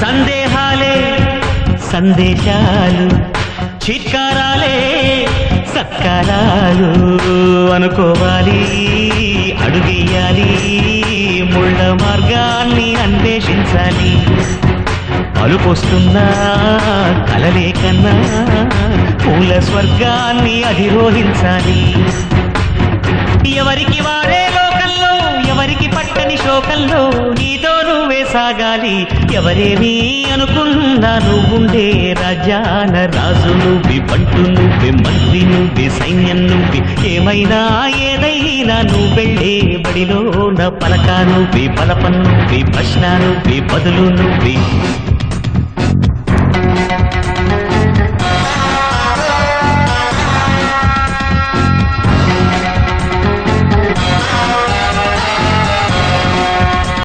సందేహాలే సందేశాలు చిత్కారాలే సత్కారాలు అనుకోవాలి అడుగేయాలి ముళ్ళ మార్గాన్ని అన్వేషించాలి. అలుపొస్తున్న కలలే కన్నా పూల స్వర్గాన్ని అధిరోహించాలి. ఎవరికి సాగాలి ఎవరేమీ అనుకున్నా నువ్వుండే రాజ్యాన రాజు నువ్వి పంటు నువ్వే మంత్రి నువ్వే సైన్యం నువ్వే. ఏమైనా ఏదైనా నువ్వు వెళ్ళే బడిలో నా పలక నువ్వే బలపం నువ్వే ప్రశ్న నువ్వే బదులు నువ్వే.